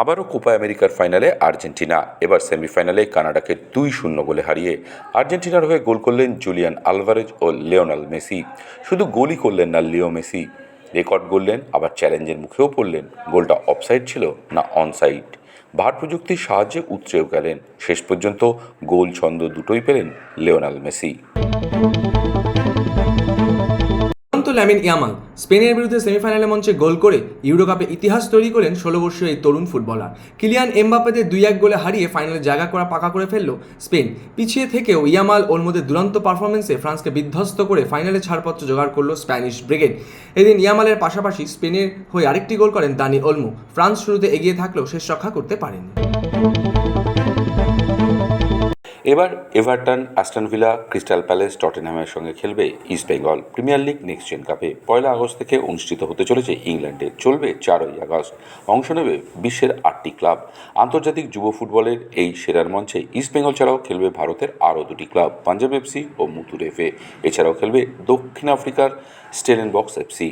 আবারও কোপা আমেরিকার ফাইনালে আর্জেন্টিনা। এবার সেমিফাইনালে কানাডাকে দুই শূন্য গোলে হারিয়ে আর্জেন্টিনার হয়ে গোল করলেন জুলিয়ান আলভারেজ ও লিওনাল মেসি। শুধু গোলই করলেন না লিও মেসি। রেকর্ড করলেন আবার চ্যালেঞ্জের মুখেও পড়লেন। গোলটা অফসাইড ছিল না অনসাইড। ভার প্রযুক্তির সাহায্যে উতরেও গেলেন। শেষ পর্যন্ত গোল ছন্দ দুটোই পেলেন লিওনাল মেসি। ল্যামিন ইয়ামাল স্পেনের বিরুদ্ধে সেমিফাইনালে মঞ্চে গোল করে ইউরো কাপে ইতিহাস তৈরি করেন ষোলো বর্ষীয় এই তরুণ ফুটবলার। কিলিয়ান এমবাপ্পেদের দুই এক গোলে হারিয়ে ফাইনালে জায়গা করা পাকা করে ফেলল স্পেন। পিছিয়ে থেকেও ইয়ামাল ওর মধ্যে দুরন্ত পারফরমেন্সে ফ্রান্সকে বিধ্বস্ত করে ফাইনালে ছাড়পত্র জোগাড় করল স্প্যানিশ ব্রিগেড। এদিন ইয়ামালের পাশাপাশি স্পেনের হয়ে আরেকটি গোল করেন দানি ওলমো। ফ্রান্স শুরুতে এগিয়ে থাকলেও শেষ রক্ষা করতে পারেনি এবার Everton Aston Villa, Crystal Palace টটেনহ্যামের সঙ্গে খেলবে East Bengal. Premier league next gen কাপে পয়লা আগস্ট থেকে অনুষ্ঠিত হতে চলেছে ইংল্যান্ডে। চলবে চারই আগস্ট। অংশ নেবে বিশ্বের আটটি ক্লাব। আন্তর্জাতিক যুব ফুটবলের এই সেরার মঞ্চে ইস্ট বেঙ্গল ছাড়াও খেলবে ভারতের আরও দুটি ক্লাব, পাঞ্জাব এফসি ও মুতুর এফএ এছাড়াও খেলবে দক্ষিণ আফ্রিকার স্টেলেন বক্স এফসি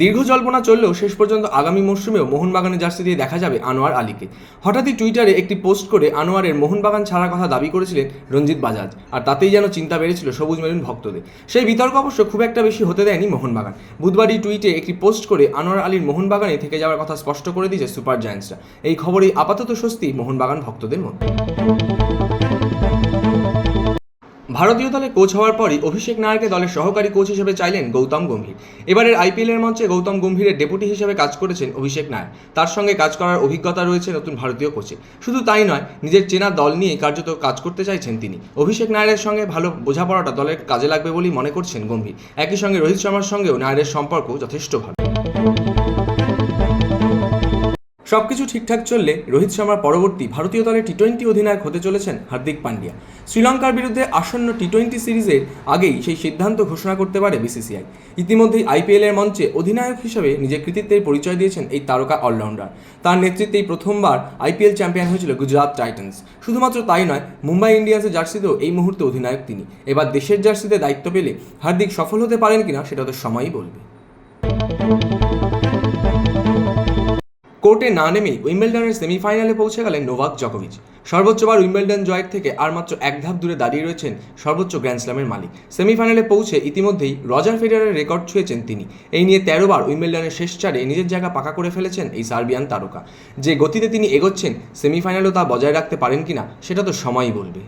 দীর্ঘ জল্পনা চললেও শেষ পর্যন্ত আগামী মরশুমেও মোহনবাগানের জার্সি দিয়ে দেখা যাবে আনোয়ার আলীকে। হঠাৎই টুইটারে একটি পোস্ট করে আনোয়ারের মোহনবাগান ছাড়ার কথা দাবি করেছিলেন রঞ্জিত বাজাজ, আর তাতেই যেন চিন্তা বেড়েছিল সবুজ মেরুন ভক্তদের। সেই বিতর্ক অবশ্য খুব একটা বেশি হতে দেয়নি মোহনবাগান। বুধবারই টুইটে একটি পোস্ট করে আনোয়ার আলীর মোহনবাগানে থেকে যাওয়ার কথা স্পষ্ট করে দিয়েছে সুপার জায়ান্টসরা। এই খবরেই আপাতত স্বস্তি মোহনবাগান ভক্তদের মধ্যে। ভারতীয় দলে কোচ হওয়ার পরই অভিষেক নায়ারকে দলের সহকারী কোচ হিসেবে চাইলেন গৌতম গম্ভীর। এবারের আইপিএলের মঞ্চে গৌতম গম্ভীরের ডেপুটি হিসেবে কাজ করেছেন অভিষেক নায়ার। তার সঙ্গে কাজ করার অভিজ্ঞতা রয়েছে নতুন ভারতীয় কোচে শুধু তাই নয়, নিজের চেনা দল নিয়ে কার্যত কাজ করতে চাইছেন তিনি। অভিষেক নায়ারের সঙ্গে ভালো বোঝাপড়াটা দলের কাজে লাগবে বলেই মনে করছেন গম্ভীর। একই সঙ্গে রোহিত শর্মার সঙ্গেও নায়ারের সম্পর্ক যথেষ্ট ভালো সবকিছু ঠিকঠাক চললে রোহিত শর্মার পরবর্তী ভারতীয় দলের টি টোয়েন্টি অধিনায়ক হতে চলেছেন হার্দিক পান্ডিয়া। শ্রীলঙ্কার বিরুদ্ধে আসন্ন টি টোয়েন্টি সিরিজের আগেই সেই সিদ্ধান্ত ঘোষণা করতে পারে বিসিসিআই ইতিমধ্যেই আইপিএলের মঞ্চে অধিনায়ক হিসেবে নিজের কৃতিত্বের পরিচয় দিয়েছেন এই তারকা অলরাউন্ডার। তার নেতৃত্বেই প্রথমবার আইপিএল চ্যাম্পিয়ন হয়েছিল গুজরাট টাইটান্স। শুধুমাত্র তাই নয়, মুম্বাই ইন্ডিয়ান্সের জার্সিতেও এই মুহূর্তে অধিনায়ক তিনি। এবার দেশের জার্সিতে দায়িত্ব পেলে হার্দিক সফল হতে পারেন কিনা সেটা তো সময়ই বলবে। কোর্টে না নেমেই উইম্বেলডনের সেমিফাইনালে পৌঁছে গেলেন নোভাক জকোভিচ। সর্বোচ্চবার উইম্বেলডন জয়ের থেকে আর মাত্র এক ধাপ দূরে দাঁড়িয়ে রয়েছেন সর্বোচ্চ গ্র্যান্ড স্ল্যামের মালিক। সেমিফাইনালে পৌঁছে ইতিমধ্যেই রজার ফেডারের রেকর্ড ছুঁয়েছেন তিনি। এই নিয়ে তেরো বার উইম্বেলডনের শেষ চারে নিজের জায়গা পাকা করে ফেলেছেন এই সার্বিয়ান তারকা। যে গতিতে তিনি এগোচ্ছেন, সেমিফাইনালেও তা বজায় রাখতে পারেন কিনা, সেটা তো সময়ই বলবে।